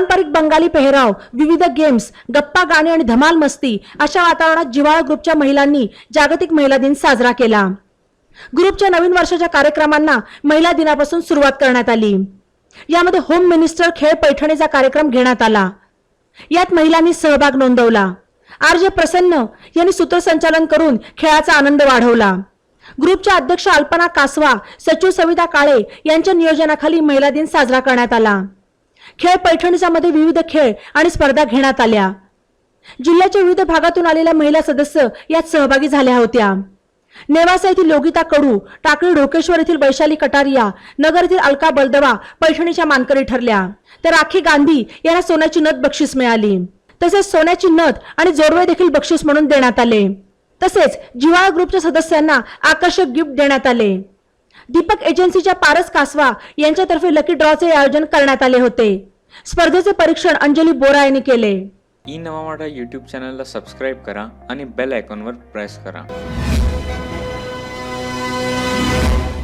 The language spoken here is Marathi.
पारंपरिक बंगाली पेहराव विविध गेम्स गप्पा गाणे आणि धमाल मस्ती अशा वातावरणात जिवाळा ग्रुपच्या महिलांनी जागतिक महिला दिन साजरा केला. ग्रुपच्या नवीन वर्षाच्या कार्यक्रमांना महिला दिनापासून सुरुवात करण्यात आली. यामध्ये होम मिनिस्टर खेळ पैठणीचा कार्यक्रम घेण्यात आला. यात महिलांनी सहभाग नोंदवला. आर जे प्रसन्न यांनी सूत्रसंचालन करून खेळाचा आनंद वाढवला. ग्रुपच्या अध्यक्ष अल्पना कासवा सचिव सविता काळे यांच्या नियोजनाखाली महिला दिन साजरा करण्यात आला. खेळ पैठणीचा मध्ये विविध खेळ आणि स्पर्धा घेण्यात आल्या. जिल्ह्याच्या विविध भागातून आलेल्या महिला सदस्य यात सहभागी झाल्या होत्या. नेवासा येथील लोगिता कडू टाकळी ढोकेश्वर येथील वैशाली कटारिया नगर येथील अलका बलदवा पैठणीच्या मानकरी ठरल्या. तर राखी गांधी यांना सोन्याची नथ बक्षीस मिळाली. तसेच सोन्याची नथ आणि जोडवे देखील बक्षीस म्हणून देण्यात आले. तसेच जिवाळा ग्रुपच्या सदस्यांना आकर्षक गिफ्ट देण्यात आले. दीपक एजन्सीच्या पारस कासवा यांच्यातर्फे लकी ड्रॉचे आयोजन करण्यात आले होते. स्पर्धेचे परीक्षण अंजली बोरा यांनी केले. ई नवा माठा यूट्यूब चॅनलला सबस्क्राईब करा आणि बेल आयकॉनवर प्रेस करा.